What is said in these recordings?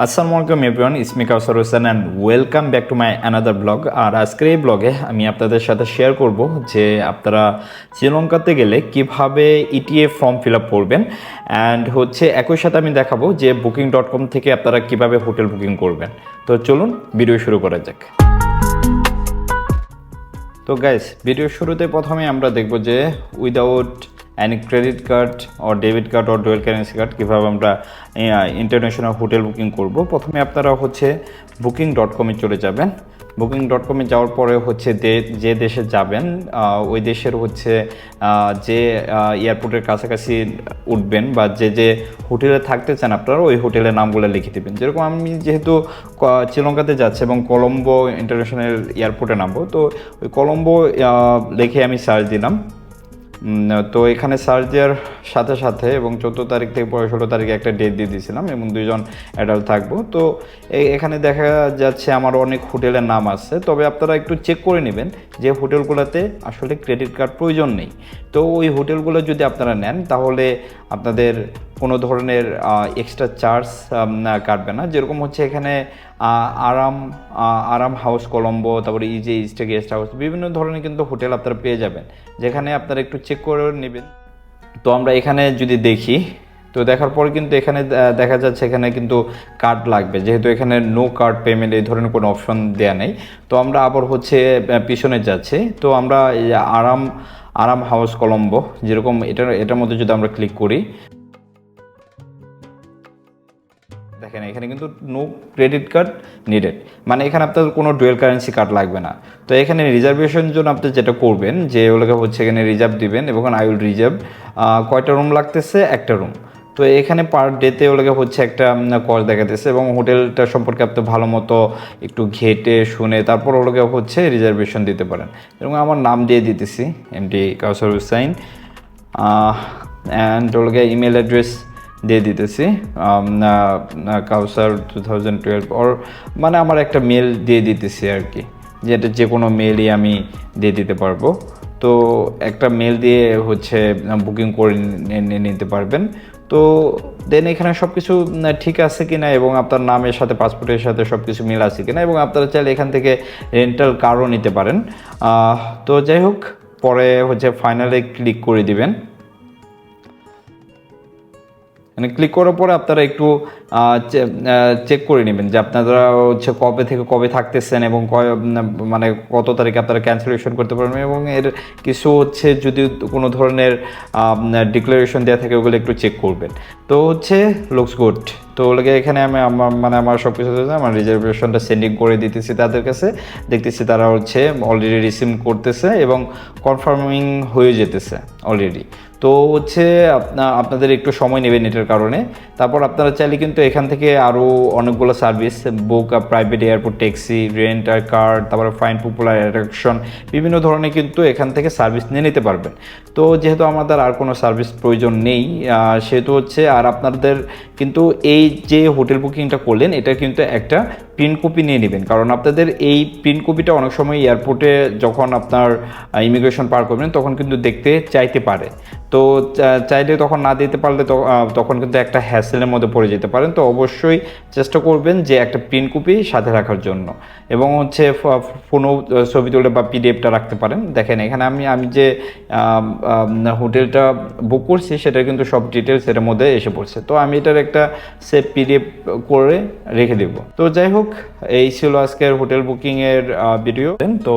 আসসালামু আলাইকুম everyone it's me Kawsar Hossain and welcome back to my another blog আর আজকের এই ব্লগে আমি আপনাদের সাথে শেয়ার করব যে আপনারা শ্রীলঙ্কাতে গেলে কীভাবে ইটিএ ফর্ম ফিল আপ করবেন অ্যান্ড হচ্ছে একই সাথে আমি দেখাবো যে বুকিং ডট কম থেকে আপনারা কীভাবে হোটেল বুকিং করবেন। তো চলুন ভিডিও শুরু করা যাক। তো গাইস ভিডিও শুরুতে প্রথমে আমরা দেখব যে without any credit card or debit card or dual currency card কীভাবে আমরা ইন্টারন্যাশনাল হোটেল বুকিং করব? প্রথমে আপনারা হচ্ছে বুকিং ডট কমে চলে যাবেন। বুকিং ডট কমে যাওয়ার পরে হচ্ছে যে দেশে যাবেন ওই দেশের হচ্ছে যে এয়ারপোর্টের কাছাকাছি উঠবেন বা যে যে হোটেলে থাকতে চান আপনারা, ওই হোটেলের নামগুলো লিখে দেবেন। যেরকম আমি যেহেতু শ্রীলঙ্কাতে যাচ্ছি এবং কলম্বো ইন্টারন্যাশনাল এয়ারপোর্টে নামবো, তো ওই কলম্বো লিখে আমি সার্চ দিলাম। তো এখানে সার্চ দেওয়ার সাথে সাথে এবং চোদ্দ তারিখ থেকে পরে ষোলো তারিখে একটা ডেট দিয়ে দিয়েছিলাম এবং দুইজন অ্যাডাল্ট থাকব। তো এখানে দেখা যাচ্ছে আমার অনেক হোটেলের নাম আছে, তবে আপনারা একটু চেক করে নেবেন যে হোটেলগুলোতে আসলে ক্রেডিট কার্ড প্রয়োজন নেই। তো ওই হোটেলগুলো যদি আপনারা নেন, তাহলে আপনাদের কোনো ধরনের এক্সট্রা চার্জ কাটবে না। যেরকম হচ্ছে এখানে আরাম আরাম হাউস কলম্বো, তারপরে ইজে ইস্টে গেস্ট হাউস বিভিন্ন ধরনের কিন্তু হোটেল আপনারা পেয়ে যাবেন। যেখানে আপনারা একটু চেক করে নেবেন। তো আমরা এখানে যদি দেখি, তো দেখার পর কিন্তু এখানে দেখা যাচ্ছে এখানে কিন্তু কার্ড লাগবে। যেহেতু এখানে নো কার্ড পেমেন্ট এই ধরনের কোনো অপশন দেওয়া নেই। তো আমরা আবার হচ্ছে পিছনে যাচ্ছি। তো আমরা আরাম আরাম হাউস কলম্বো, যেরকম এটার এটার মধ্যে যদি আমরা ক্লিক করি দেখেন, এখানে কিন্তু নো ক্রেডিট কার্ড নিডেড মানে এখানে আপনার কোনো ডুয়েল কারেন্সি কার্ড লাগবে না। তো এখানে রিজার্ভেশন জন্য আপনি যেটা করবেন, যে ওগুলোকে হচ্ছে এখানে রিজার্ভ দিবেন এবং আই উইল রিজার্ভ কয়টা রুম লাগতেছে? একটা রুম তো এখানে পার ডেতে ওগুলোকে হচ্ছে একটা কস্ট দেখাতেছে এবং হোটেলটা সম্পর্কে আপনি ভালো মতো একটু ঘেটে শুনে তারপর ওগুলোকে হচ্ছে রিজার্ভেশন দিতে পারেন। এবং আমার নাম দিয়ে দিতেছি এমডি কাউসার হুসাইন অ্যান্ড ওগুলোকে ইমেল অ্যাড্রেস দিয়ে দিতেছি Kawsar two thousand twelve or মানে আমার একটা মেল দিয়ে দিতেছি আর কি, যেটা যে কোনো মেলই আমি দিয়ে দিতে পারব। তো একটা মেল দিয়ে হচ্ছে বুকিং করে নিতে পারবেন। তো দেন এখানে সব কিছু ঠিক আছে কি না এবং আপনার নামের সাথে পাসপোর্টের সাথে সব কিছু মিল আছে কি না এবং আপনারা চাইলে এখান থেকে রেন্টাল কারও নিতে পারেন। তো যাই হোক, পরে হচ্ছে ফাইনালে ক্লিক করে দিবেন। মানে ক্লিক করার পরে আপনারা একটু চেক করে নেবেন যে আপনারা হচ্ছে কবে থেকে কবে থাকতেছেন এবং মানে কত তারিখে আপনারা ক্যান্সেলেশন করতে পারবেন এবং এর কিছু হচ্ছে যদি কোনো ধরনের ডিক্লারেশন দেওয়া থাকে ওগুলো একটু চেক করবেন। তো হচ্ছে লুকস গুড তো ওগুলোকে এখানে আমি আমার মানে আমার সব কিছু আমার রিজার্ভেশনটা সেন্ডিং করে দিতেছি তাদের কাছে। দেখতেছি তারা হচ্ছে অলরেডি রিসিভ করতেছে এবং কনফার্মিং হয়ে যেতেছে অলরেডি তো হচ্ছে আপনা- আপনাদের একটু সময় নেবেন এটার কারণে। তারপর আপনারা চাইলে কিন্তু এখান থেকে আরও অনেকগুলো service book private airport taxi rent আর কার তারপরে ফাইন পপুলার অ্যাট্রাকশন বিভিন্ন ধরনের কিন্তু এখান থেকে সার্ভিস নিয়ে নিতে পারবেন। তো যেহেতু আমাদের আর কোনো সার্ভিস প্রয়োজন নেই সেহেতু হচ্ছে আর আপনাদের কিন্তু এই যে হোটেল বুকিংটা করলেন, এটা কিন্তু একটা প্রিন্ট কপি নিয়ে নেবেন। কারণ আপনাদের এই প্রিন্ট কপিটা অনেক সময় এয়ারপোর্টে যখন আপনার ইমিগ্রেশন পার করবেন, তখন কিন্তু দেখতে চাইতে পারে। তো চাইলে তখন না দিতে পারলে তখন কিন্তু একটা হ্যাসেলের মধ্যে পড়ে যেতে পারেন। তো অবশ্যই চেষ্টা করবেন যে একটা প্রিন্ট কপি সাথে রাখার জন্য। এবং হচ্ছে ফোনও ছবি তুলে বা পিডিএফটা রাখতে পারেন। দেখেন, এখানে আমি আমি যে হোটেলটা বুক করছি, সেটা কিন্তু সব ডিটেলস এটার মধ্যে এসে পড়ছে। তো আমি এটার একটা সেভ পিডিএফ করে রেখে দেব। তো যাই হোক এই ছিল আজকের হোটেল বুকিংয়ের ভিডিও তো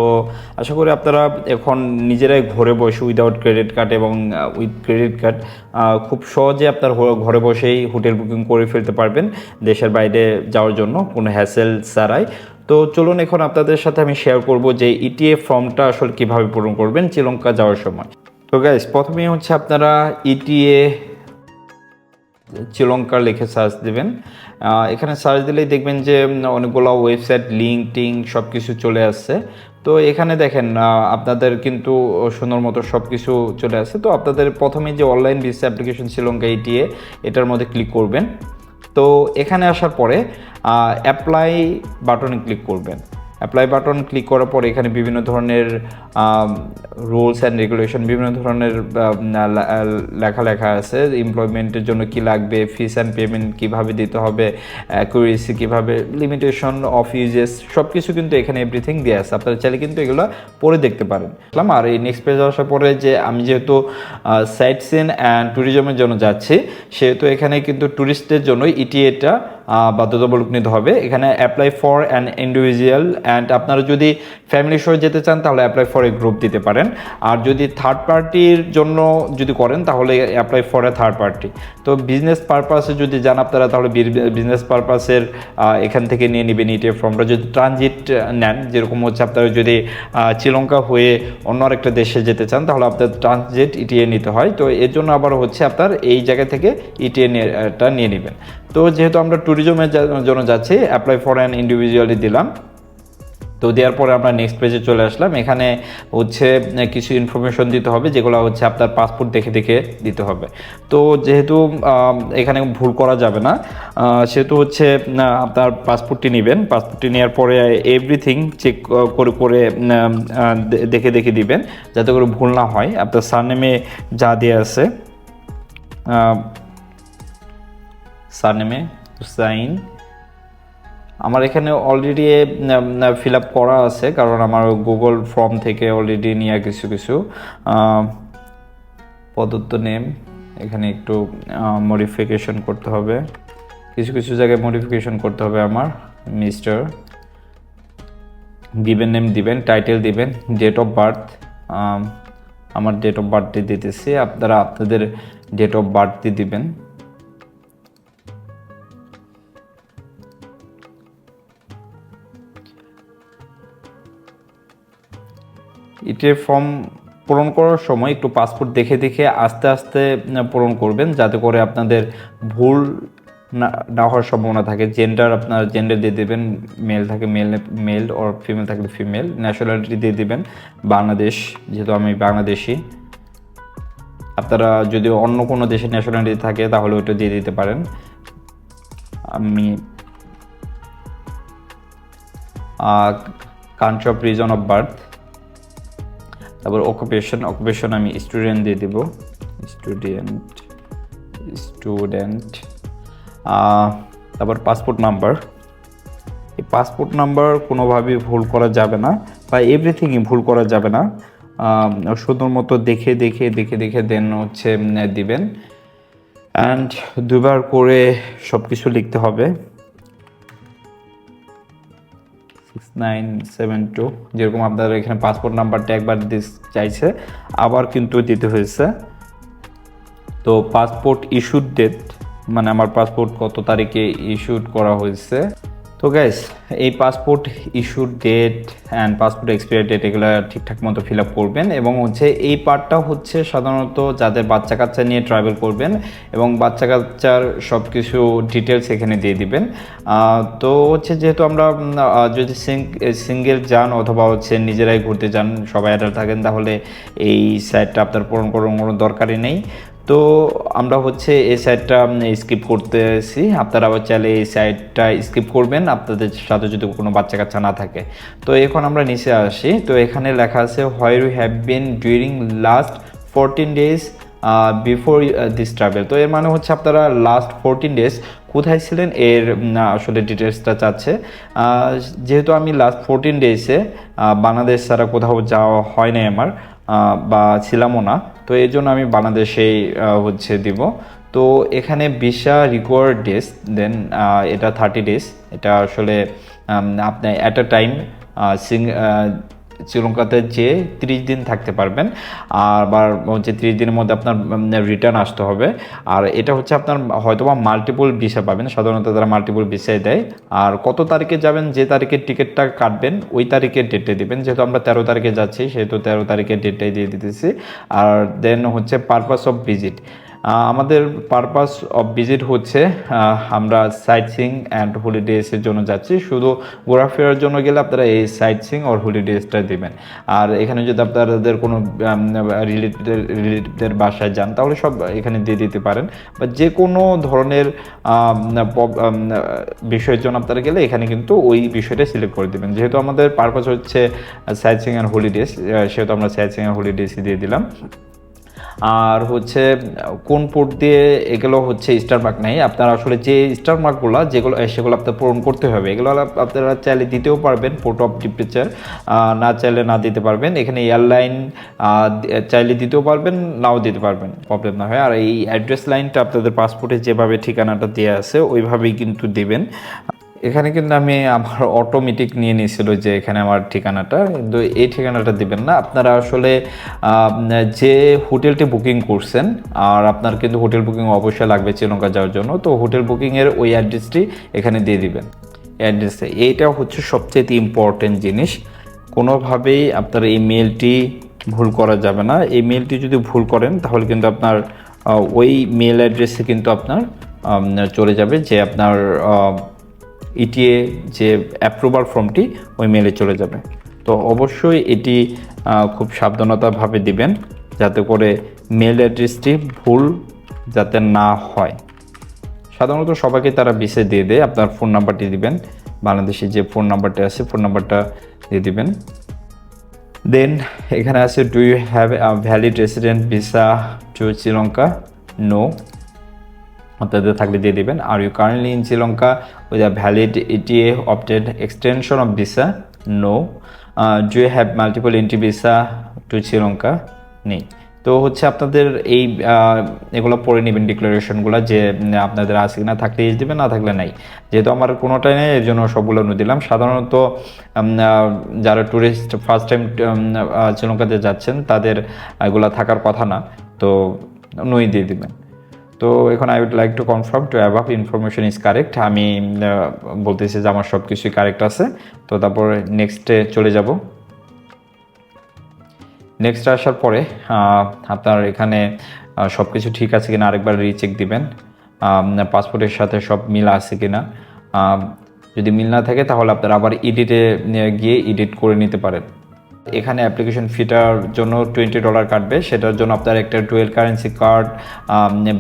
আশা করি আপনারা এখন নিজেরাই ঘরে বসে উইদাউট ক্রেডিট কার্ড এবং উইথ ক্রেডিট কার্ড খুব সহজে আপনার ঘরে বসেই হোটেল বুকিং করে ফেলতে পারবেন দেশের বাইরে যাওয়ার জন্য কোনো হ্যাসেল ছাড়াই। তো চলুন এখন আপনাদের সাথে আমি শেয়ার করব যে E ইটিএফ ফর্মটা আসলে কীভাবে পূরণ করবেন শ্রীলঙ্কা যাওয়ার সময়। তো গাইস প্রথমেই হচ্ছে আপনারা E ইটিএ শ্রীলঙ্কা লিখে সার্চ দেবেন। এখানে সার্চ দিলেই দেখবেন যে অনেকগুলো ওয়েবসাইট লিঙ্ক টিঙ্ক সব কিছু চলে আসছে। তো এখানে দেখেন আপনাদের কিন্তু সুন্দর মতো সব কিছু চলে আসছে। তো আপনাদের প্রথমে যে online visa application Sri Lanka ETA এটার মধ্যে ক্লিক করবেন। তো এখানে আসার পরে অ্যাপ্লাই বাটনে ক্লিক করবেন। অ্যাপ্লাই বাটন ক্লিক করার পর এখানে বিভিন্ন ধরনের রুলস অ্যান্ড রেগুলেশন বিভিন্ন ধরনের আহ, লেখা লেখা আছে এমপ্লয়মেন্টের জন্য কি লাগবে ফিস অ্যান্ড পেমেন্ট কীভাবে দিতে হবে অ্যাকুরেসি কীভাবে লিমিটেশন অফ ইউজেস সব কিছু কিন্তু এখানে এভরিথিং দেওয়া আছে আপনারা চাইলে কিন্তু এগুলো পড়ে দেখতে পারেন? আর এই নেক্সট পেজে আসার পরে যে আমি যেহেতু সাইট সিন অ্যান্ড ট্যুরিজমের জন্য যাচ্ছি সেহেতু এখানে কিন্তু ট্যুরিস্টদের জন্য ইটিএটা বাধ্যতামূলক নিতে হবে। এখানে apply for an individual and আপনারা যদি ফ্যামিলি সহ যেতে চান, তাহলে অ্যাপ্লাই ফর এ গ্রুপ দিতে পারেন। আর যদি থার্ড পার্টির জন্য যদি করেন, তাহলে apply for a third party তো বিজনেস পারপাসে যদি যান আপনারা, তাহলে বিজনেস পারপাসের এখান থেকে নিয়ে নেবেন ইটিএ ফর্মটা যদি ট্রানজিট নেন, যেরকম হচ্ছে আপনারা যদি শ্রীলঙ্কা হয়ে অন্য আরেকটা দেশে যেতে চান, তাহলে আপনার ট্রানজিট ইটিএ নিতে হয়। তো এর জন্য আবার হচ্ছে আপনার এই জায়গা থেকে ইটিএ টা নিয়ে নেবেন। তো যেহেতু আমরা ট্যুরিজমের জন্য যাচ্ছি অ্যাপ্লাই ফর অ্যান ইন্ডিভিজুয়ালি দিলাম। তো দেওয়ার পরে আমরা নেক্সট পেজে চলে আসলাম। এখানে হচ্ছে কিছু ইনফরমেশন দিতে হবে, যেগুলো হচ্ছে আপনার পাসপোর্ট দেখে দেখে দিতে হবে। তো যেহেতু এখানে ভুল করা যাবে না সেহেতু হচ্ছে আপনার পাসপোর্টটি নেবেন। পাসপোর্টটি নেওয়ার পরে এভরিথিং চেক করে করে দেখে দেখে দিবেন, যাতে করে ভুল না হয়। আপনার সারনেমে যা দেওয়া আছে সারনেমে হুসাইন। আমার এখানে অলরেডি ফিল আপ করা আছে, কারণ আমার গুগল ফর্ম থেকে অলরেডি নিয়ে কিছু কিছু প্রদত্ত নেম এখানে একটু মডিফিকেশন করতে হবে। কিছু কিছু জায়গায় মডিফিকেশন করতে হবে আমার মিস্টার গিভেন নেম দিবেন টাইটেল দিবেন ডেট অফ বার্থ আমার ডেট অফ বার্থটি দিতেছি, আপনারা আপনাদের ডেট অফ বার্থটি দিবেন। ইটিএফ ফর্ম পূরণ করার সময় একটু পাসপোর্ট দেখে দেখে আস্তে আস্তে পূরণ করবেন, যাতে করে আপনাদের ভুল না না হওয়ার সম্ভাবনা থাকে। জেন্ডার আপনার জেন্ডার দিয়ে দেবেন মেল থাকে মেল মেল ওর ফিমেল থাকলে ফিমেল ন্যাশনালিটি দিয়ে দেবেন, বাংলাদেশ, যেহেতু আমি বাংলাদেশি। আপনারা যদি অন্য কোনো দেশের ন্যাশনালিটি থাকে, তাহলে ওটা দিয়ে দিতে পারেন। আমি country of reason of birth তারপর অকুপেশন অকুপেশন আমি স্টুডেন্ট দিয়ে দিব। স্টুডেন্ট স্টুডেন্ট তারপর পাসপোর্ট নাম্বার এই পাসপোর্ট নাম্বার কোনোভাবেই ভুল করা যাবে না বা এভরিথিংই ভুল করা যাবে না। সুন্দর মতো দেখে দেখে দেখে দেখে দেন হচ্ছে দিবেন। অ্যান্ড দুবার করে সব কিছু লিখতে হবে। নাইন সেভেন টু যেরকম আপনার এখানে পাসপোর্ট নাম্বারটা একবার চাইছে, আবার কিন্তু দিতে হয়েছে। তো পাসপোর্ট ইস্যুড ডেট মানে আমার পাসপোর্ট কত তারিখে ইস্যুড করা হয়েছে? তো গ্যাস এই পাসপোর্ট ইস্যুর date and passport expire date এগুলো ঠিকঠাক মতো ফিল আপ করবেন এবং হচ্ছে এই পার্টটা হচ্ছে সাধারণত যাদের বাচ্চা কাচ্চা নিয়ে ট্রাভেল করবেন এবং বাচ্চা কাচ্চার সব কিছু ডিটেলস এখানে দিয়ে দিবেন। তো হচ্ছে যেহেতু আমরা যদি সিঙ্গেল যান অথবা হচ্ছে নিজেরাই ঘুরতে যান, সবাই অ্যাডাল্ট থাকেন, তাহলে এই সাইটটা আপনার পূরণ করার কোনো দরকারই নেই। তো আমরা হচ্ছে এই সাইডটা স্কিপ করতেছি। আপনারা আবার চাইলে এই সাইডটা স্কিপ করবেন। আপনাদের সাথে যদি কোনো বাচ্চা কাচ্চা না থাকে। তো এখন আমরা নিচে আসি। তো এখানে লেখা আছে where you have been during last fourteen days before this travel তো এর মানে হচ্ছে আপনারা লাস্ট ফোরটিন ডেজ কোথায় ছিলেন? এর আসলে ডিটেলসটা চাচ্ছে। যেহেতু আমি লাস্ট ফোরটিন ডেজে বাংলাদেশ ছাড়া কোথাও যাওয়া হয় নাই আমার। বা ছিলামও না। তো এই জন্য আমি বাংলাদেশেই হচ্ছে দিব। তো এখানে ভিসা রিকোয়ার্ড ডেজ দেন এটা থার্টি ডেজ এটা আসলে আপনার আপনি অ্যাট আ টাইম সিং শ্রীলঙ্কাতে যে ত্রিশ দিন থাকতে পারবেন, আবার হচ্ছে ত্রিশ দিনের মধ্যে আপনার রিটার্ন আসতে হবে। আর এটা হচ্ছে আপনার, হয়তোবা মাল্টিপল ভিসা পাবেন, সাধারণত তারা মাল্টিপল ভিসাই দেয়। আর কত তারিখে যাবেন, যে তারিখের টিকিটটা কাটবেন, ওই তারিখের ডেটে দিবেন। যেহেতু আমরা তেরো তারিখে যাচ্ছি, সেহেতু তেরো তারিখের ডেটটাই দিয়ে দিতেছি। আর দেন হচ্ছে পারপাস অফ ভিজিট আমাদের পারপাস অফ ভিজিট হচ্ছে আমরা সাইট সিং অ্যান্ড হলিডেজের জন্য যাচ্ছি। শুধু ঘোরাফেরার জন্য গেলে আপনারা এই সাইট সিং অর হলিডেজটা দিবেন। আর এখানে যদি আপনাদের কোনো রিলেটিভদের রিলেটিভদের বাসায় যান, তাহলে সব এখানে দিয়ে দিতে পারেন। বা যে কোনো ধরনের বিষয়ের জন্য আপনারা গেলে এখানে কিন্তু ওই বিষয়টা সিলেক্ট করে দেবেন। যেহেতু আমাদের পারপাস হচ্ছে সাইট সিং অ্যান্ড হলিডেজ সেহেতু আমরা সাইট সিং অ্যান্ড হলিডেজই দিয়ে দিলাম। আর হচ্ছে, কোন পোর্ট দিয়ে এগুলো হচ্ছে স্টার মার্ক নেই। আপনারা আসলে যে স্টার মার্কগুলো যেগুলো সেগুলো আপনার পূরণ করতে হবে। এগুলো আপনারা চাইলে দিতেও পারবেন পোর্ট অফ টেম্পারেচার না চাইলে না দিতে পারবেন। এখানে এয়ারলাইন চাইলে দিতেও পারবেন, নাও দিতে পারবেন। প্রবলেম না হয়। আর এই অ্যাড্রেস লাইনটা আপনাদের পাসপোর্টে যেভাবে ঠিকানাটা দেওয়া আছে, ওইভাবেই কিন্তু দিবেন। এখানে কিন্তু আমি আমার অটোমেটিক নিয়ে নিয়েছিল যে এখানে আমার ঠিকানাটা। কিন্তু এই ঠিকানাটা দিবেন না। আপনারা আসলে যে হোটেলটি বুকিং করছেন, আর আপনার কিন্তু হোটেল বুকিং অবশ্যই লাগবে শ্রীলঙ্কা যাওয়ার জন্য, তো হোটেল বুকিংয়ের ওই অ্যাড্রেসটি এখানে দিয়ে দিবেন। অ্যাড্রেসে। এইটা হচ্ছে সবচেয়ে ইম্পর্টেন্ট জিনিস। কোনোভাবেই আপনার এই মেলটি ভুল করা যাবে না। এই মেলটি যদি ভুল করেন, তাহলে কিন্তু আপনার ওই মেল অ্যাড্রেসে কিন্তু আপনার চলে যাবে যে আপনার ইটিএ যে অ্যাপ্রুভাল ফর্মটি ওই মেলে চলে যাবে। তো অবশ্যই এটি খুব সাবধানতাভাবে দিবেন যাতে করে মেল অ্যাড্রেসটি ভুল যাতে না হয়। সাধারণত সবাইকে তারা বিসে দিয়ে দেয়, আপনার ফোন নাম্বারটি দিবেন, বাংলাদেশে যে ফোন নাম্বারটি আছে ফোন নাম্বারটা দিয়ে দিবেন। দেন এখানে আছে do you have valid resident visa two Sri Lanka no আপনাদের থাকলে দিয়ে দিবেন। Are you currently in Sri Lanka with a valid ETE opted extension of visa no do you have multiple entry visa two Sri Lanka নেই। তো হচ্ছে আপনাদের এই এগুলো পড়ে নেবেন ডিক্লারেশনগুলো যে আপনাদের আছে কিনা থাকলে ইস দেবেন, না থাকলে নাই। যেহেতু আমার কোনোটাই নেই এর জন্য সবগুলো নো দিলাম। সাধারণত যারা ট্যুরিস্ট ফার্স্ট টাইম শ্রীলঙ্কাতে যাচ্ছেন, তাদের এগুলো থাকার কথা না। তো নই দিয়ে দিবেন। তো এখন I would like to confirm to above information is correct আমি বলতেছি যে আমার সব কিছুই কারেক্ট আছে। তো তারপর নেক্সটে চলে যাব। নেক্সট আসার পরে আপনার এখানে সব কিছু ঠিক আছে কিনা আরেকবার রিচেক দিবেন। পাসপোর্টের সাথে সব মিল আছে কিনা। যদি মিল না থাকে তাহলে আপনারা আবার ইডিটে গিয়ে এডিট করে নিতে পারেন। এখানে অ্যাপ্লিকেশন ফিটার জন্য টোয়েন্টি ডলার কাটবে। সেটার জন্য আপনার একটা dual currency card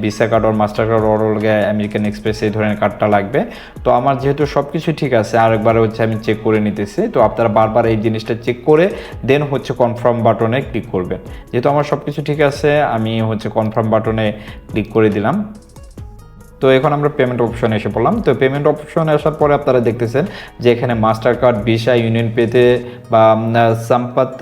Visa card or Master card or American Express এই ধরনের কার্ডটা লাগবে। তো আমার যেহেতু সব কিছু ঠিক আছে, আরেকবার হচ্ছে আমি চেক করে নিতেছি। তো আপনারা বারবার এই জিনিসটা চেক করে দেন হচ্ছে কনফার্ম বাটনে ক্লিক করবেন। যেহেতু আমার সব কিছু ঠিক আছে, আমি হচ্ছে কনফার্ম বাটনে ক্লিক করে দিলাম। তো এখন আমরা পেমেন্ট অপশনে এসে পড়লাম। তো পেমেন্ট অপশন আসার পরে আপনারা দেখতেছেন যে এখানে মাস্টার কার্ড ভিসা ইউনিয়ন পেতে বা সাম্পাত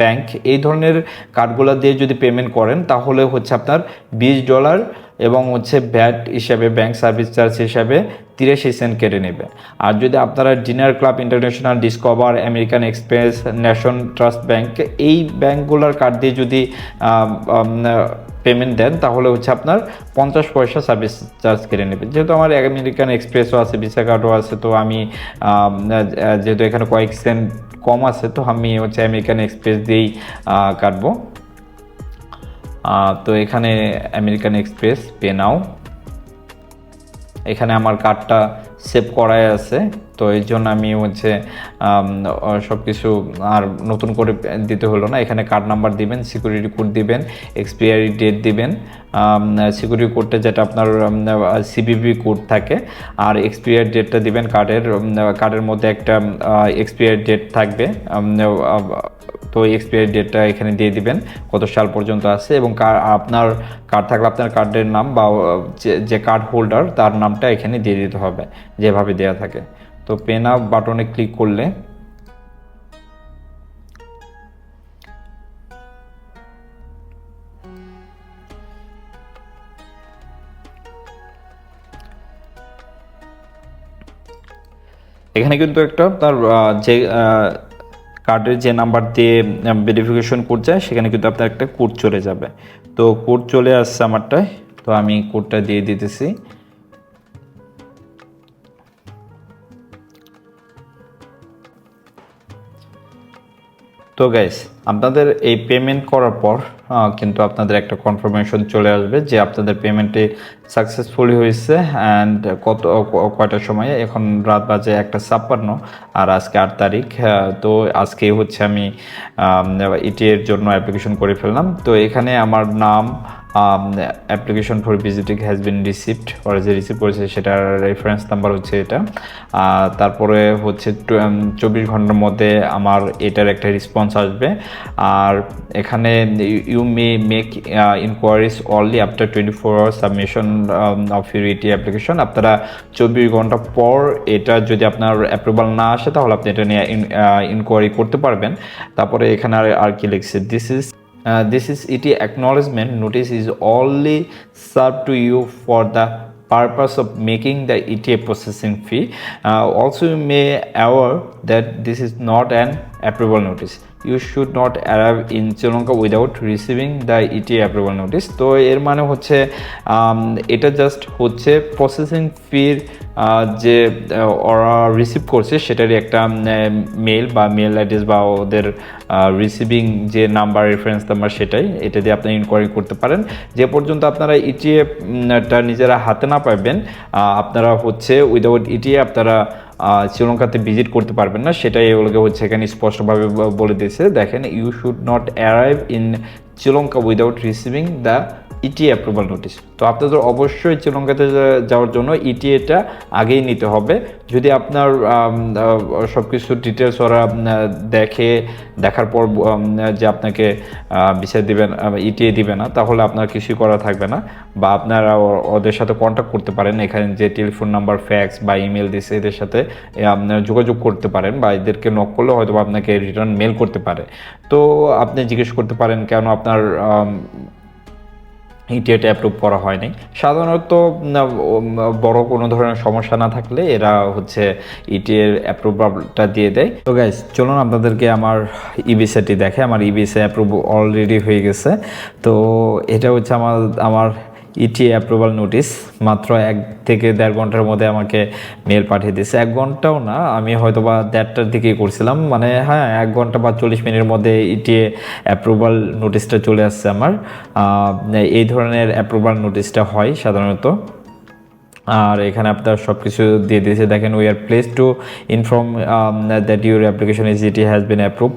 ব্যাংক এই ধরনের কার্ডগুলো দিয়ে যদি পেমেন্ট করেন, তাহলে হচ্ছে আপনার বিশ ডলার এবং হচ্ছে ভ্যাট হিসাবে ব্যাংক সার্ভিস চার্জ হিসাবে তিরাশি সেন্ট কেটে নেবে। আর যদি আপনারা Diners Club International Discover American Express Nations Trust Bank এই ব্যাংকগুলোর কার্ড দিয়ে যদি পেমেন্ট দেন, তাহলে হচ্ছে আপনার পঞ্চাশ পয়সা সার্ভিস চার্জ কেটে নেবে যেহেতু আমার আমেরিকান এক্সপ্রেসও আছে ভিসা কার্ডও আছে, তো আমি যেহেতু এখানে কয়েক সেন্ট কম আছে, তো আমি হচ্ছে আমেরিকান এক্সপ্রেস দিয়েই কাটবো। তো এখানে আমেরিকান এক্সপ্রেস পে নাও এখানে আমার কার্ডটা সেভ করাই আছে। তো এই জন্য আমি হচ্ছে সব কিছু আর নতুন করে দিতে হলো না। এখানে কার্ড নাম্বার দিবেন সিকিউরিটি কোড দিবেন এক্সপায়ারি ডেট দিবেন। সিকিউরিটি কোডটা যেটা আপনার সিবিবি কোড থাকে, আর এক্সপায়ার ডেটটা দিবেন কার্ডের কার্ডের মধ্যে একটা এক্সপায়ার ডেট থাকবে। তো এক্সপায়ারি ডেটটা এখানে দিয়ে দিবেন, কত সাল পর্যন্ত আছে এবং আপনার কার্ড থাকলে আপনার কার্ডের নাম বা যে কার্ড হোল্ডার তার নামটা এখানে দিয়ে দিতে হবে, যেভাবে দেওয়া থাকে। তো পেন আপ বাটনে ক্লিক করলে এখানে কিন্তু একটা তার যে কার্ডের যে নাম্বার দিয়ে ভেরিফিকেশন কোড যায়, সেখানে কিন্তু আপনার একটা কোড চলে যাবে। তো কোড চলে আসছে আমারটায়, তো আমি কোডটা দিয়ে দিতেছি। তো গাইস আপনাদের এই পেমেন্ট করার পর কিন্তু আপনাদের একটা কনফার্মেশন চলে আসবে যে আপনাদের পেমেন্টে সাকসেসফুলি হয়েছে অ্যান্ড কত কয়টার সময়? এখন রাত বাজে একটা ছাপ্পান্ন আর আজকে আট তারিখ তো আজকে হচ্ছে আমি ইটি এর জন্য অ্যাপ্লিকেশন করে ফেললাম। তো এখানে আমার নাম application for visiting has been received ওরা যে রিসিভ করেছে সেটার রেফারেন্স নাম্বার হচ্ছে এটা। তারপরে হচ্ছে চব্বিশ ঘণ্টার মধ্যে আমার এটার একটা রেসপন্স আসবে। আর এখানে you may make inquiries only after twenty four hour submission of your ET application আপনারা চব্বিশ ঘণ্টা পর এটা যদি আপনার অ্যাপ্রুভাল না আসে, তাহলে আপনি এটা নিয়ে ইনকোয়ারি করতে পারবেন। তারপরে এখানে আর কি লিখছে this is Uh, this is ET acknowledgement notice is only served to you for the purpose of making the ETA processing fee. Uh, also, you may aware that this is not an approval notice. You should not arrive in Sri without receiving the the ETA notice তো এর মানে হচ্ছে এটা just হচ্ছে processing ফির যে ওরা receive করছে সেটারই একটা মেল বা মেল অ্যাড্রেস বা ওদের রিসিভিং যে নাম্বার রেফারেন্স নাম্বার সেটাই এটা দিয়ে আপনি ইনকোয়ারি করতে পারেন। যে পর্যন্ত আপনারা E ইটিএ টা নিজেরা হাতে না পাবেন আপনারা হচ্ছে উইদাউট ইটিএ আপনারা আহ, শ্রীলঙ্কাতে ভিজিট করতে পারবেন না। সেটাই এগুলোকে হচ্ছে এখানে স্পষ্টভাবে বলে দিয়েছে। দেখেন you should not arrive in Sri Lanka without receiving the ET approval notice তো আপনাদের অবশ্যই শ্রীলঙ্কাতে যাওয়ার জন্য ইটিএটা আগেই নিতে হবে। যদি আপনার সব কিছু ডিটেলস ওরা দেখে, দেখার পর যে আপনাকে বিচার দিবেন ইটিএ দিবে না, তাহলে আপনার কিছুই করা থাকবে না। বা আপনারা ওদের সাথে কন্ট্যাক্ট করতে পারেন, এখানে যে টেলিফোন নাম্বার ফ্যাক্স বা ইমেল দিচ্ছে এদের সাথে যোগাযোগ করতে পারেন বা এদেরকে নক করলে হয়তো আপনাকে রিটার্ন মেল করতে পারে। তো আপনি জিজ্ঞেস করতে পারেন কেন আপনার ইটিএটা অ্যাপ্রুভ করা হয়নি। সাধারণত বড় কোনো ধরনের সমস্যা না থাকলে এরা হচ্ছে ইটিএর অ্যাপ্রুভালটা দিয়ে দেয়। তো গাইজ চলুন আপনাদেরকে আমার ইবিসাটি দেখে আমার ইবিসি অ্যাপ্রুভ অলরেডি হয়ে গেছে। তো এটা হচ্ছে আমার আমার ইটি অ্যাপ্রুভাল নোটিশ মাত্র এক থেকে দেড় ঘণ্টার মধ্যে আমাকে মেল পাঠিয়ে দিয়েছে। এক ঘন্টাও না, আমি হয়তো বা দেড়টার দিকেই করছিলাম। মানে হ্যাঁ এক ঘণ্টা বা চল্লিশ মিনিটের মধ্যে ইটি অ্যাপ্রুভাল নোটিশটা চলে আসছে আমার। এই ধরনের অ্যাপ্রুভাল নোটিশটা হয় সাধারণত। আর এখানে আপনার সব কিছু দিয়ে দিয়েছে। দেখেন we are pleased to inform that your application is ET has been approve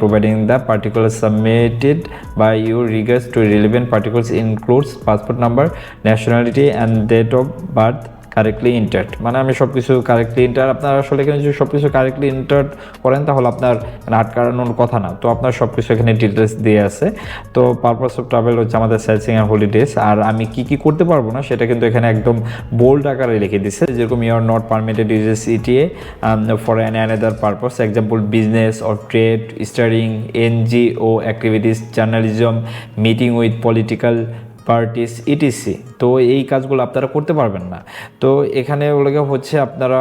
providing the particular submitted by your regards to relevant particulars includes passport number nationality and date of birth correctly entered মানে আমি সব কিছু correctly inter আপনার আসলে এখানে যদি সব কিছু কারেক্টলি ইন্টার করেন, তাহলে আপনার আটকানোর কথা না। তো আপনার সব কিছু এখানে ডিটেলস দিয়ে আছে। তো পারপাস অফ ট্রাভেল হচ্ছে আমাদের সাইসিং অ্যান্ড হলিডেজ আর আমি কি কি করতে পারব না, সেটা কিন্তু এখানে একদম বোল্ড আকারে লিখে দিছে। যেরকম you are not permitted uses ETA for an another purpose example business or trade studying NGO activities journalism meeting with political parties etc তো এই কাজগুলো আপনারা করতে পারবেন না। তো এখানে ওগুলোকে হচ্ছে আপনারা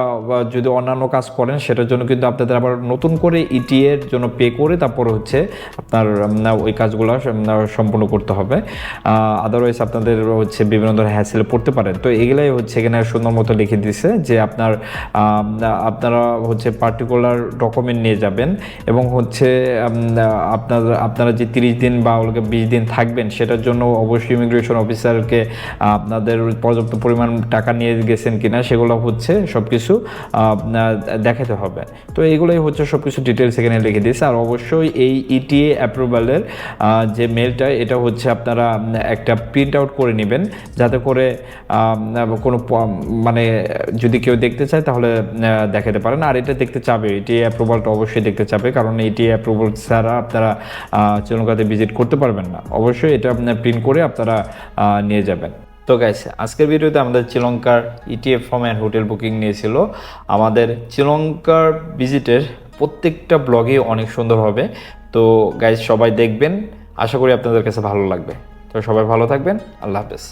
যদি অন্যান্য কাজ করেন, সেটার জন্য কিন্তু আপনাদের আবার নতুন করে ইটি এর জন্য পে করে তারপর হচ্ছে আপনার ওই কাজগুলো সম্পূর্ণ করতে হবে। আদারওয়াইজ আপনাদের হচ্ছে বিভিন্ন ধরনের হ্যাসেলে পড়তে পারেন। তো এগুলাই হচ্ছে এখানে সুন্দর মতো লিখে দিছে যে আপনার আপনারা হচ্ছে পার্টিকুলার ডকুমেন্ট নিয়ে যাবেন এবং হচ্ছে আপনার, আপনারা যে তিরিশ দিন বা ওগুলোকে বিশ দিন থাকবেন, সেটার জন্য অবশ্যই ইমিগ্রেশন অফিসারকে আপনাদের পর্যাপ্ত পরিমাণ টাকা নিয়ে গেছেন কিনা সেগুলো হচ্ছে সব কিছু দেখাতে হবে। তো এইগুলোই হচ্ছে সব কিছু ডিটেলস এখানে লিখে দিয়েছে। আর অবশ্যই এই E ইটিএ অ্যাপ্রুভালের যে মেলটা এটা হচ্ছে আপনারা, একটা প্রিন্ট আউট করে নেবেন। যাতে করে কোনো মানে যদি কেউ দেখতে চায় তাহলে দেখাতে পারেন। আর এটা দেখতে চাবে এটি অ্যাপ্রুভালটা অবশ্যই দেখতে চাবে। কারণ এটি অ্যাপ্রুভাল ছাড়া আপনারা শ্রীলঙ্কাতে ভিজিট করতে পারবেন না। অবশ্যই এটা আপনার প্রিন্ট করে আপনারা নিয়ে যাবেন। তো গাইস আজকের ভিডিওতে আমাদের শ্রীলঙ্কার ETF form and hotel booking নিয়েছিল। আমাদের শ্রীলঙ্কার ভিজিটের প্রত্যেকটা ব্লগে অনেক সুন্দর হবে। তো গাইস সবাই দেখবেন। আশা করি আপনাদের কাছে ভালো লাগবে। তো সবাই ভালো থাকবেন। আল্লাহ হাফেজ।